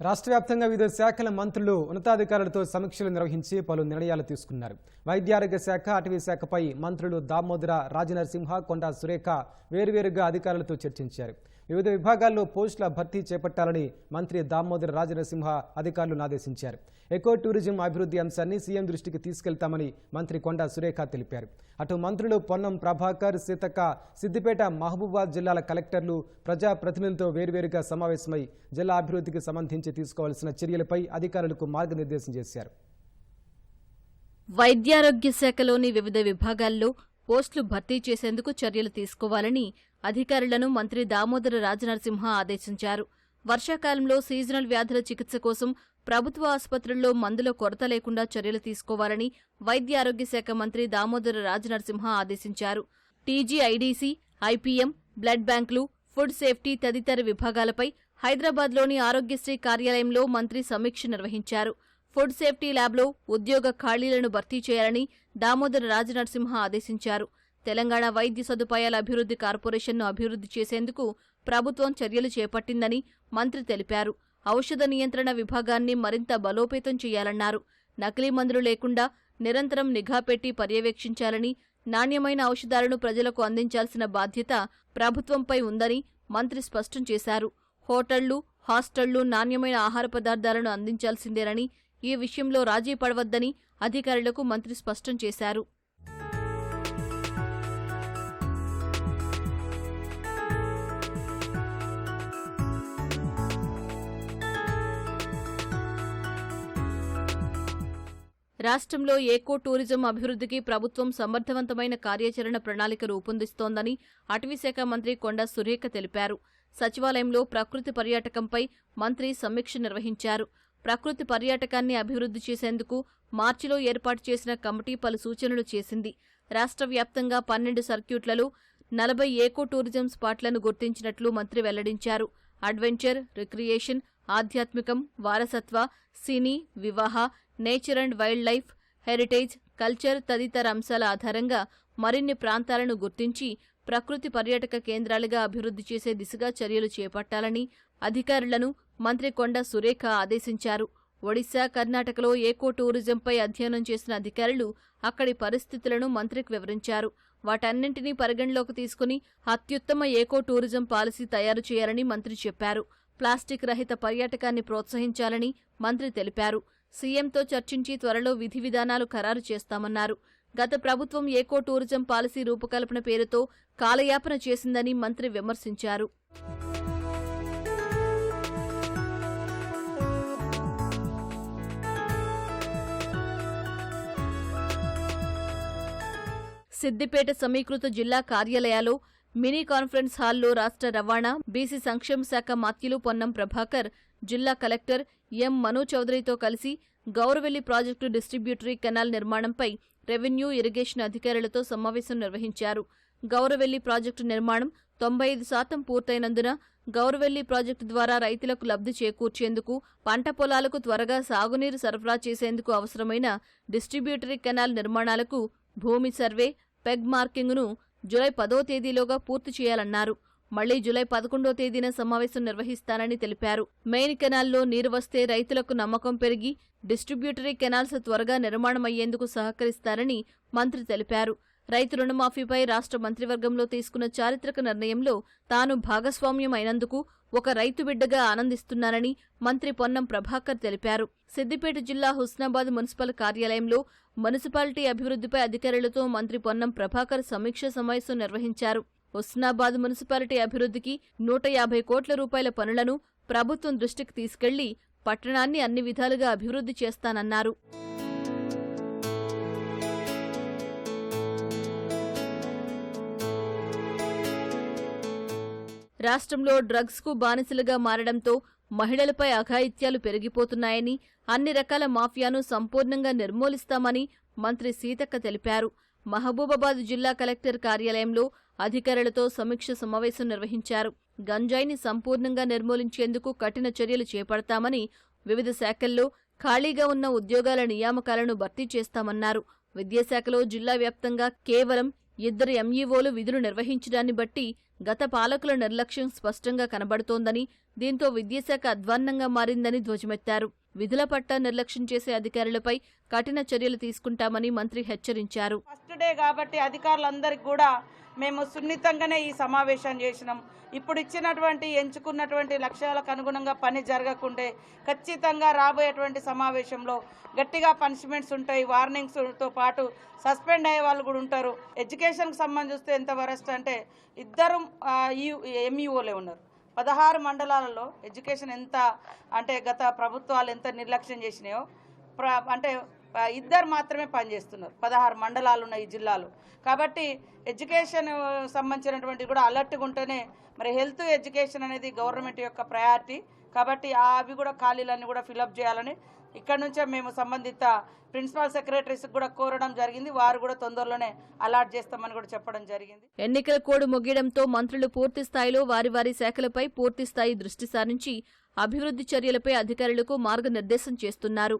రాష్ట్ర వ్యాప్తంగా వివిధ శాఖల మంత్రులు ఉన్నతాధికారులతో సమీక్షలు నిర్వహించి పలు నిర్ణయాలు తీసుకున్నారు. వైద్యారోగ్య శాఖ అటవీ శాఖపై మంత్రులు దామోదర రాజనరసింహ కొండా సురేఖ వేరువేరుగా అధికారులతో చర్చించారు. వివిధ విభాగాల్లో పోస్టుల భర్తీ చేపట్టాలని మంత్రి దామోదర రాజనరసింహ అధికారులను ఆదేశించారు. ఎకో టూరిజం అభివృద్ధి అంశాన్ని సీఎం దృష్టికి తీసుకెళ్తామని మంత్రి కొండా సురేఖ తెలిపారు. అటు మంత్రులు పొన్నం ప్రభాకర్ సీతక్క సిద్దిపేట మహబూబాద్ జిల్లాల కలెక్టర్లు ప్రజాప్రతినిధులతో వేర్వేరుగా సమావేశమై జిల్లా అభివృద్ధికి సంబంధించి తీసుకోవాల్సిన చర్యలపై అధికారులకు మార్గనిర్దేశం చేశారు. వైద్యారోగ్య శాఖలోని వివిధ విభాగాల్లో పోస్టులు భర్తీ చేసేందుకు చర్యలు తీసుకోవాలని అధికారులను మంత్రి దామోదర రాజనరసింహ ఆదేశించారు. వర్షాకాలంలో సీజనల్ వ్యాధుల చికిత్స కోసం ప్రభుత్వ ఆసుపత్రుల్లో మందుల కొరత లేకుండా చర్యలు తీసుకోవాలని వైద్య ఆరోగ్య శాఖ మంత్రి దామోదర రాజనరసింహ ఆదేశించారు. టీజీఐడీసీ ఐపీఎం బ్లడ్ బ్యాంకులు ఫుడ్ సేఫ్టీ తదితర విభాగాలపై హైదరాబాద్లోని ఆరోగ్యశ్రీ కార్యాలయంలో మంత్రి సమీక్ష నిర్వహించారు. ఫుడ్ సేఫ్టీ ల్యాబ్లో ఉద్యోగ ఖాళీలను భర్తీ చేయాలని దామోదర రాజనరసింహ ఆదేశించారు. తెలంగాణ వైద్య సదుపాయాల అభివృద్ధి కార్పొరేషన్ను అభివృద్ధి చేసేందుకు ప్రభుత్వం చర్యలు చేపట్టిందని మంత్రి తెలిపారు. ఔషధ నియంత్రణ విభాగాన్ని మరింత బలోపేతం చేయాలన్నారు. నకిలీ మందులు లేకుండా నిరంతరం నిఘా పెట్టి పర్యవేక్షించాలని నాణ్యమైన ఔషధాలను ప్రజలకు అందించాల్సిన బాధ్యత ప్రభుత్వంపై ఉందని మంత్రి స్పష్టం చేశారు. హోటళ్ళు హాస్టళ్ళు నాణ్యమైన ఆహార పదార్థాలను అందించాల్సిందేనని ఈ విషయంలో రాజీ పడవద్దని అధికారులకు మంత్రి స్పష్టం చేశారు. రాష్ట్రంలో ఏకో టూరిజం అభివృద్ధికి ప్రభుత్వం సమర్థవంతమైన కార్యాచరణ ప్రణాళిక రూపొందిస్తోందని అటవీశాఖ మంత్రి కొండా సురేఖ తెలిపారు. సచివాలయంలో ప్రకృతి పర్యాటకంపై మంత్రి సమీక్ష నిర్వహించారు. ప్రకృతి పర్యాటకాన్ని అభివృద్ధి చేసేందుకు మార్చిలో ఏర్పాటు చేసిన కమిటీ పలు సూచనలు చేసింది. రాష్ట్ర వ్యాప్తంగా పన్నెండు సర్క్యూట్లలో నలభై ఏకో టూరిజం స్పాట్లను గుర్తించినట్లు మంత్రి వెల్లడించారు. అడ్వెంచర్ రిక్రియేషన్ ఆధ్యాత్మికం వారసత్వ సినీ వివాహ nature and wildlife heritage culture తదితర అంశాల ఆధారంగా మరిన్ని ప్రాంతాలను గుర్తించి ప్రకృతి పర్యాటక కేంద్రాలుగా అభివృద్ధి చేసే దిశగా చర్యలు చేపట్టాలని అధికారులను మంత్రి కొండ సురేఖ ఆదేశించారు. ఒడిశా కర్ణాటకలో ఏకో టూరిజంపై అధ్యయనం చేసిన అధికారులు అక్కడి పరిస్థితులను మంత్రికి వివరించారు. వాటన్నింటినీ పరిగణలోకి తీసుకుని అత్యుత్తమ ఏకో టూరిజం పాలసీ తయారు చేయాలని మంత్రి చెప్పారు. ప్లాస్టిక్ రహిత పర్యాటకాన్ని ప్రోత్సహించాలని మంత్రి తెలిపారు. సీఎంతో చర్చించి త్వరలో విధి విధానాలు ఖరారు చేస్తామన్నారు. గత ప్రభుత్వం ఏకో టూరిజం పాలసీ రూపకల్పన పేరుతో కాలయాపన చేసిందని మంత్రి విమర్శించారు. సిద్దిపేట సమీకృత జిల్లా కార్యాలయాలో మినీ కాన్ఫరెన్స్ హాల్లో రాష్ట్ర రవాణా బీసీ సంక్షేమ శాఖ మాత్యులు పొన్నం ప్రభాకర్ జిల్లా కలెక్టర్ ఎం మనో చౌదరితో కలిసి Gouravelli project distributary canal revenue irrigation irrigation అధికారులతో సమావేశం నిర్వహించారు. గౌరవెల్లి ప్రాజెక్టు నిర్మాణం తొంభై ఐదు శాతం పూర్తయినందున గౌరవెల్లి ప్రాజెక్టు ద్వారా రైతులకు లబ్ధి చేకూర్చేందుకు పంట పొలాలకు త్వరగా సాగునీరు సరఫరా చేసేందుకు అవసరమైన డిస్ట్రిబ్యూటరీ కెనాల్ నిర్మాణాలకు భూమి సర్వే పెగ్ మార్కింగ్ను జులై పదో తేదీలోగా పూర్తి చేయాలన్నారు. మళ్ళీ జులై పదకొండో తేదీన సమావేశం నిర్వహిస్తానని తెలిపారు. మెయిన్ కెనాల్లో నీరు వస్తే రైతులకు నమ్మకం పెరిగి డిస్ట్రిబ్యూటరీ కెనాల్స్ త్వరగా నిర్మాణమయ్యేందుకు సహకరిస్తారని మంత్రి తెలిపారు. రైతు రుణమాఫీపై రాష్ట్ర మంత్రివర్గంలో తీసుకున్న చారిత్రక నిర్ణయంలో తాను భాగస్వామ్యం అయినందుకు ఒక రైతు బిడ్డగా ఆనందిస్తున్నానని మంత్రి పొన్నం ప్రభాకర్ తెలిపారు. సిద్దిపేట జిల్లా హుస్నాబాద్ మున్సిపల్ కార్యాలయంలో మున్సిపాలిటీ అభివృద్ధిపై అధికారులతో మంత్రి పొన్నం ప్రభాకర్ సమీక్ష సమావేశం నిర్వహించారు. హుస్నాబాద్ మున్సిపాలిటీ అభివృద్ధికి నూట యాభై కోట్ల రూపాయల పనులను ప్రభుత్వం దృష్టికి తీసుకెళ్ళి పట్టణాన్ని అన్ని విధాలుగా అభివృద్ధి చేస్తానన్నారు. రాష్ట్రంలో డ్రగ్స్కు బానిసలుగా మారడంతో మహిళలపై అఘాయిత్యాలు పెరిగిపోతున్నాయని అన్ని రకాల మాఫియాను సంపూర్ణంగా నిర్మూలిస్తామని మంత్రి సీతక్క తెలిపారు. మహబూబాబాద్ జిల్లా కలెక్టర్ కార్యాలయంలో అధికారులతో సమీక్ష సమావేశం నిర్వహించారు. గంజాయిని సంపూర్ణంగా నిర్మూలించేందుకు కఠిన చర్యలు చేపడతామని వివిధ శాఖల్లో ఖాళీగా ఉన్న ఉద్యోగాల నియామకాలను భర్తీ చేస్తామన్నారు. విద్యాశాఖలో జిల్లా వ్యాప్తంగా కేవలం ఇద్దరు ఎంఈఓలు విధులు నిర్వహించడాన్ని బట్టి గత పాలకుల నిర్లక్ష్యం స్పష్టంగా కనబడుతోందని దీంతో విద్యాశాఖ అధ్వాన్నంగా మారిందని ధ్వజమెత్తారు. విధుల పట్ల నిర్లక్ష్యం చేసే అధికారులపై కఠిన చర్యలు తీసుకుంటామని మంత్రి హెచ్చరించారు. ఫస్ట్ డే కాబట్టి అధికారులందరికీ కూడా మేము సున్నితంగానే ఈ సమావేశం చేసినాం. ఇప్పుడు ఇచ్చినటువంటి ఎంచుకున్నటువంటి లక్ష్యాలకు అనుగుణంగా పని జరగకుంటే ఖచ్చితంగా రాబోయేటువంటి సమావేశంలో గట్టిగా పనిష్మెంట్స్ ఉంటాయి వార్నింగ్స్తో పాటు సస్పెండ్ అయ్యే వాళ్ళు కూడా ఉంటారు. ఎడ్యుకేషన్కి సంబంధిస్తే ఎంత వరస్ట్ అంటే ఇద్దరు ఎంఈఓలే ఉన్నారు. పదహారు మండలాలలో ఎడ్యుకేషన్ ఎంత అంటే గత ప్రభుత్వాలు ఎంత నిర్లక్ష్యం చేసినాయో అంటే ఇద్దరు మాత్రమే పనిచేస్తున్నారు. పదహారు మండలాలు ఉన్నాయి ఈ జిల్లాలో. కాబట్టి ఎడ్యుకేషన్ సంబంధించినటువంటి కూడా అలర్ట్గా ఉంటేనే మరి హెల్త్ ఎడ్యుకేషన్ అనేది గవర్నమెంట్ యొక్క ప్రయారిటీ. కాబట్టి అవి కూడా ఖాళీలన్నీ కూడా ఫిలప్ చేయాలని ఇక్కడ నుంచే మేము సంబంధిత ప్రిన్సిపల్ సెక్రటరీస్కి కూడా కోరడం జరిగింది. వారు కూడా తొందరలోనే అలాట్ చేస్తామని కూడా చెప్పడం జరిగింది. ఎన్నికల కోడ్ ముగియడంతో మంత్రులు పూర్తి స్థాయిలో వారి వారి శాఖలపై పూర్తి స్థాయి దృష్టి సారించి అభివృద్ధి చర్యలపై అధికారులకు మార్గనిర్దేశం చేస్తున్నారు.